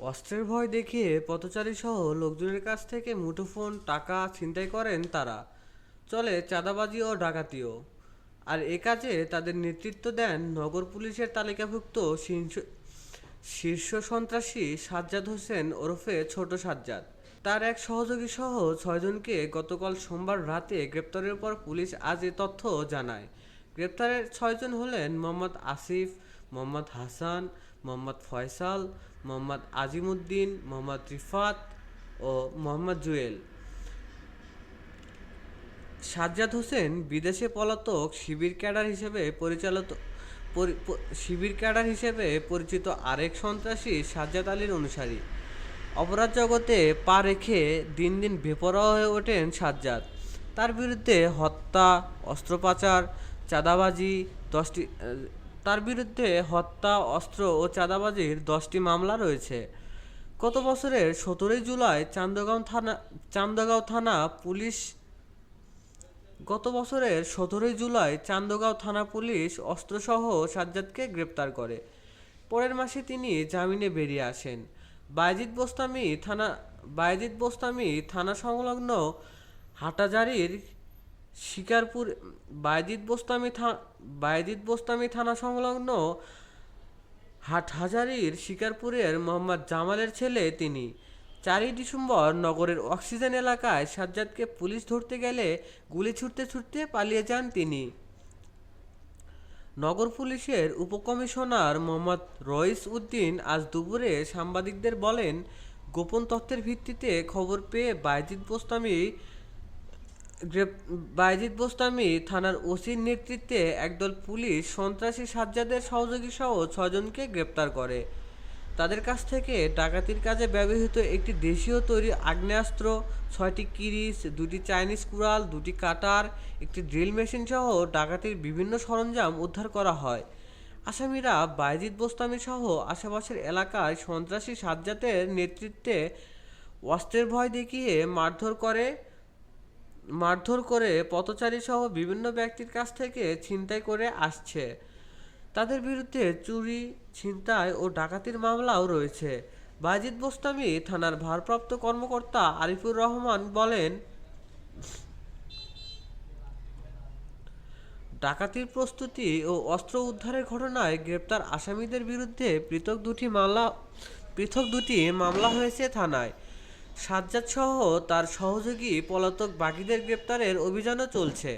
অস্ত্রের ভয় দেখিয়ে পথচারী সহ লোকজনের কাছ থেকে মুঠোফোন, টাকা ছিনতাই করেন তারা। চলে চাঁদাবাজি ও ডাকাতিও। আর এ কাজে তাদের নেতৃত্ব দেন নগর পুলিশের তালিকাভুক্ত শীর্ষ শীর্ষ সন্ত্রাসী সাজ্জাদ হোসেন ওরফে ছোট সাজ্জাদ। তার এক সহযোগী সহ ছয়জনকে গতকাল সোমবার রাতে গ্রেপ্তারের পর পুলিশ আজ এ তথ্য জানায়। গ্রেপ্তারের ছয়জন হলেন মোহাম্মদ আসিফ মোহাম্মদ হাসান, মোহাম্মদ ফয়সাল, মোহাম্মদ আজিমুদ্দিন, মোহাম্মদ রিফাত ও মোহাম্মদ জুয়েল। সাজ্জাদ হোসেন বিদেশে পলাতক শিবির ক্যাডার হিসেবে পরিচালিত শিবির ক্যাডার হিসেবে পরিচিত আরেক সন্ত্রাসী সাজ্জাদ আলীর অনুসারী। অপরাধ জগতে পা রেখে দিন দিন বেপরোয়া হয়ে ওঠেন সাজ্জাদ। তার বিরুদ্ধে হত্যা অস্ত্র পাচার চাঁদাবাজি, দশটি তার বিরুদ্ধে হত্যা, অস্ত্র ও চাঁদাবাজির দশটি মামলা রয়েছে। গত বছরের সতেরোই জুলাই চান্দগাঁও থানা চান্দগাঁও থানা পুলিশ, গত বছরের সতেরোই জুলাই চান্দগাঁও থানা পুলিশ অস্ত্রসহ সাজ্জাদকে গ্রেপ্তার করে। পরের মাসে তিনি জামিনে বেরিয়ে আসেন। বাইজিদ বোস্তামি থানা বাইজিদ বোস্তামি থানা সংলগ্ন হাটাজারির শিকারপুর বাইজিদ বোস্তামি থা বাইজিদ বোস্তামি থানা সংলগ্ন হাটহাজারির শিকারপুরের মোহাম্মদ জামালের ছেলে তিনি। চারই ডিসেম্বর নগরের অক্সিজেন এলাকায় সাজ্জাদকে পুলিশ ধরতে গেলে গুলি ছুটতে ছুটতে পালিয়ে যান তিনি। নগর পুলিশের উপকমিশনার মোহাম্মদ রইস উদ্দিন আজ দুপুরে সাংবাদিকদের বলেন, গোপন তথ্যের ভিত্তিতে খবর পেয়ে বাইজিদ বোস্তামি বাইজিদ বোস্তামি থানার ওসির নেতৃত্বে একদল পুলিশ সন্ত্রাসী সাজ্জাদের সহযোগী সহ ছজনকে গ্রেপ্তার করে। তাদের কাছ থেকে ডাকাতির কাজে ব্যবহৃত একটি দেশীয় তৈরি আগ্নেয়াস্ত্র, ছয়টি কিরিচ, দুটি চাইনিজ কুড়াল, দুটি কাটার, একটি ড্রিল মেশিন সহ ডাকাতির বিভিন্ন সরঞ্জাম উদ্ধার করা হয়। আসামিরা বাইজিদ বোস্তামি সহ আশেপাশের এলাকায় সন্ত্রাসী সাজ্জাদের নেতৃত্বে অস্ত্রের ভয় দেখিয়ে মারধর করে মারধর করে পথচারী সহ বিভিন্ন ব্যক্তির কাছ থেকে ছিনতাই করে আসছে। তাদের বিরুদ্ধে চুরি, ছিনতাই ও ডাকাতির মামলাও রয়েছে। বাজিদ বোস্তামি থানার ভারপ্রাপ্ত কর্মকর্তা আরিফুর রহমান বলেন, ডাকাতির প্রস্তুতি ও অস্ত্র উদ্ধারের ঘটনায় গ্রেপ্তার আসামিদের বিরুদ্ধে পৃথক দুটি মামলা, পৃথক দুটি মামলা হয়েছে থানায়। সাজ্জাদ সহ তার সহযোগী পলাতক বাকিদের গ্রেপ্তারের অভিযানও চলছে।